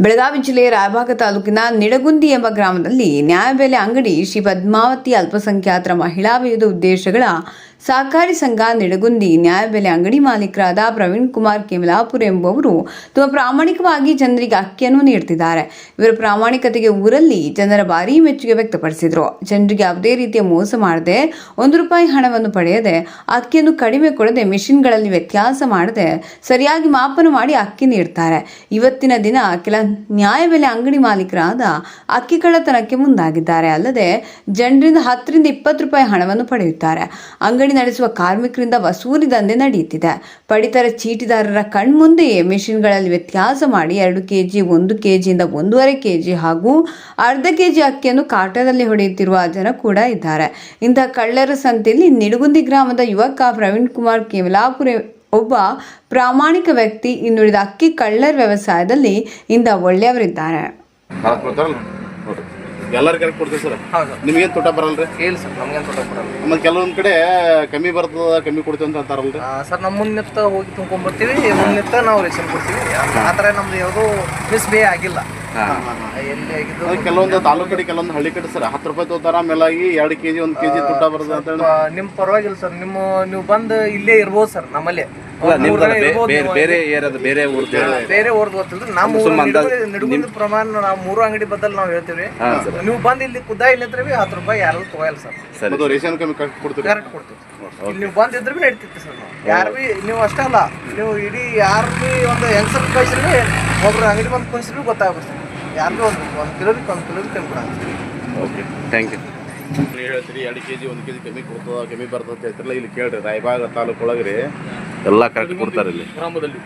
ಬೆಳಗಾವಿ ಜಿಲ್ಲೆಯ ರಾಯಭಾಗ ತಾಲೂಕಿನ ನಿಡಗುಂದಿ ಎಂಬ ಗ್ರಾಮದಲ್ಲಿ ನ್ಯಾಯಬೆಲೆ ಅಂಗಡಿ ಶ್ರೀ ಪದ್ಮಾವತಿ ಅಲ್ಪಸಂಖ್ಯಾತರ ಮಹಿಳಾ ವಿವಿಧ ಉದ್ದೇಶಗಳ ಸಹಕಾರಿ ಸಂಘ ನಿಡಗುಂದಿ ನ್ಯಾಯಬೆಲೆ ಅಂಗಡಿ ಮಾಲೀಕರಾದ ಪ್ರವೀಣ್ ಕುಮಾರ್ ಕೆಮಲಾಪುರ್ ಎಂಬುವರು ತಮ್ಮ ಪ್ರಾಮಾಣಿಕವಾಗಿ ಜನರಿಗೆ ಅಕ್ಕಿಯನ್ನು ನೀಡುತ್ತಿದ್ದಾರೆ. ಇವರ ಪ್ರಾಮಾಣಿಕತೆಗೆ ಊರಲ್ಲಿ ಜನರ ಭಾರಿ ಮೆಚ್ಚುಗೆ ವ್ಯಕ್ತಪಡಿಸಿದರು. ಜನರಿಗೆ ಯಾವುದೇ ರೀತಿಯ ಮೋಸ ಮಾಡದೆ ಒಂದು ರೂಪಾಯಿ ಹಣವನ್ನು ಪಡೆಯದೆ ಅಕ್ಕಿಯನ್ನು ಕಡಿಮೆ ಕೊಡದೆ ಮಿಷಿನ್ಗಳಲ್ಲಿ ವ್ಯತ್ಯಾಸ ಮಾಡದೆ ಸರಿಯಾಗಿ ಮಾಪನ ಮಾಡಿ ಅಕ್ಕಿ ನೀಡ್ತಾರೆ ಇವತ್ತಿನ ದಿನ ಕೆಲ ನ್ಯಾಯಬೆಲೆ ಅಂಗಡಿ ಮಾಲೀಕರಾದ ಅಕ್ಕಿ ಕಳ್ಳತನಕ್ಕೆ ಮುಂದಾಗಿದ್ದಾರೆ. ಅಲ್ಲದೆ ಜನರಿಂದ ಹತ್ತರಿಂದ ಇಪ್ಪತ್ತು ರೂಪಾಯಿ ಹಣವನ್ನು ಪಡೆಯುತ್ತಾರೆ. ಅಂಗಡಿ ನಡೆಸುವ ಕಾರ್ಮಿಕರಿಂದ ವಸೂಲಿ ದಂಧೆ ನಡೆಯುತ್ತಿದೆ. ಪಡಿತರ ಚೀಟಿದಾರರ ಕಣ್ಮುಂದೆಯೇ ಮೆಷಿನ್ಗಳಲ್ಲಿ ವ್ಯತ್ಯಾಸ ಮಾಡಿ ಎರಡು ಕೆ ಜಿ ಒಂದು ಕೆ ಜಿಯಿಂದ ಒಂದೂವರೆ ಕೆ ಜಿ ಹಾಗೂ ಅರ್ಧ ಕೆ ಜಿ ಅಕ್ಕಿಯನ್ನು ಕಾಟದಲ್ಲಿ ಹೊಡೆಯುತ್ತಿರುವ ಜನ ಕೂಡ ಇದ್ದಾರೆ. ಇಂತಹ ಕಳ್ಳರ ಸಂತೆಯಲ್ಲಿ ನಿಡುಗುಂದಿ ಗ್ರಾಮದ ಯುವಕ ಪ್ರವೀಣ್ ಕುಮಾರ್ ಕೇವಲಾಪುರ ಒಬ್ಬ ಪ್ರಾಮಾಣಿಕ ವ್ಯಕ್ತಿ ಇನ್ನುಳಿದ ಅಕ್ಕಿ ಕಳ್ಳರ್ ವ್ಯವಸಾಯದಲ್ಲಿ ಇಂದ ಒಳ್ಳೆಯವರಿದ್ದಾರೆ. ಎಲ್ಲರೂ ಕರೆಕ್ಟ್ ಕೊಡ್ತೀವಿ ಸರ್? ನಿಮಗೆ ನಿಮ್ಗೇನು ಬರಲ್ಲ ಬರಲ್ರಿ? ಇಲ್ಲ ಸರ್ ನಮ್ಗೇನು ತೋಟ ಬರಲ್ಲ. ಆಮೇಲೆ ಕೆಲವೊಂದು ಕಡೆ ಕಮ್ಮಿ ಬರ್ತದ ಕಮ್ಮಿ ಕೊಡ್ತೀವಿ ಅಂತ ಅಂತಾರಲ್ರಿ? ಆ, ಸರ್ ನಮ್ಮ ಮುನ್ನಿತ್ತ ಹೋಗಿ ತುಂಬ್ಕೊಂಡ್ಬರ್ತೀವಿ ಮುನ್ನಿತ್ತ ನಾವು ರೇಷನ್ ಕೊಡ್ತೀವಿ. ಆ ಥರ ನಮ್ದು ಯಾವುದೂ ಮಿಸ್ ಬೇ ಆಗಿಲ್ಲ. ಕೆಲವೊಂದು ತಾಲೂಕು ಕಡೆ ಕೆಲವೊಂದು ಹಳ್ಳಿ ಕಡೆ ಸರ್ ಹತ್ತು ರೂಪಾಯಿ ತಗೋತಾರ ಮೇಲಾಗಿ ಎರಡು ಕೆಜಿ ಒಂದು ಕೆಜಿ ತುಟ್ಟ ಬರ್ತದೆ ಅಂತ ಹೇಳಿ. ಆ, ನಿಮ್ ಪರವಾಗಿಲ್ಲ ಸರ್ ನಿಮ್ಮ ನೀವು ಬಂದು ಇಲ್ಲೇ ಇರ್ಬೋದು ಸರ್ ನಮ್ಮಲ್ಲಿ. ಬೇರೆ ನೀವು. ಬೇರೆ ಏರಿಯಾದ ಬೇರೆ ಊರ್ದು ಬೇರೆ ಊರ್ದು ಗೊತ್ತಿಲ್ಲ ನಮ್ಮ ಪ್ರಮಾಣ ನಾವು ಮೂರು ಅಂಗಡಿ ಬದಲು ನಾವು ಹೇಳ್ತೀವಿ. ನೀವು ಬಂದು ಇಲ್ಲಿ ಖುದ್ದ ಇಲ್ಲಿದ್ರೆ ಬಿ ಹತ್ತು ರೂಪಾಯಿ ಯಾರು ತಗೋಯಲ್ಲ ಸರ್. ಸರಿ ರೇಷನ್ ಕಮ್ಮಿ ಕರೆಕ್ಟ್ ಕೊಡ್ತೀವಿ. ಕರೆಕ್ಟ್ ಕೊಡ್ತೀವಿ. ಇಲ್ಲಿ ನೀವು ಬಂದಿದ್ರೆ ಬಿ ನಡೀತಿತ್ತು ಸರ್ ನಾವು. ಯಾರು ಬಿ ನೀವು ಅಷ್ಟೇ ಅಲ್ಲ ನೀವು ಇಡೀ ಯಾರು ಬಿ ಒಂದು ಹೆಂಗಸರ್ ಕಳಿಸಿದ್ರೆ ಒಬ್ರು ಅಂಗಡಿ ಬಂದು ಕುಣಿಸಿದ್ರು ಗೊತ್ತಾಗುತ್ತೆ ಯಾರು ಒಂದು ಒಂದು ಕಿಲೋರಿಗೆ ಒಂದು ಕಿಲೋರಿಗೆ ಓಕೆ ಥ್ಯಾಂಕ್ ಯು ನೀವು ಹೇಳ್ತೀರಿ ಎರಡು ಕೆಜಿ ಒಂದು ಕೆಜಿ ಕಮ್ಮಿ ಕೊಡ್ತದ ಕಮ್ಮಿ ಬರ್ತದೆ ಅಂತ ಹೇಳ್ತಿರಲ್ಲ ಇಲ್ಲಿ ಕೇಳ್ರಿ ರಾಯಬಾಗ ತಾಲೂಕು ಒಳಗೆ ರೀ ಎಲ್ಲ ಕರೆಕ್ಟ್ ಕೊಡ್ತಾರೆ ಇಲ್ಲಿ. ಗ್ರಾಮದಲ್ಲಿ.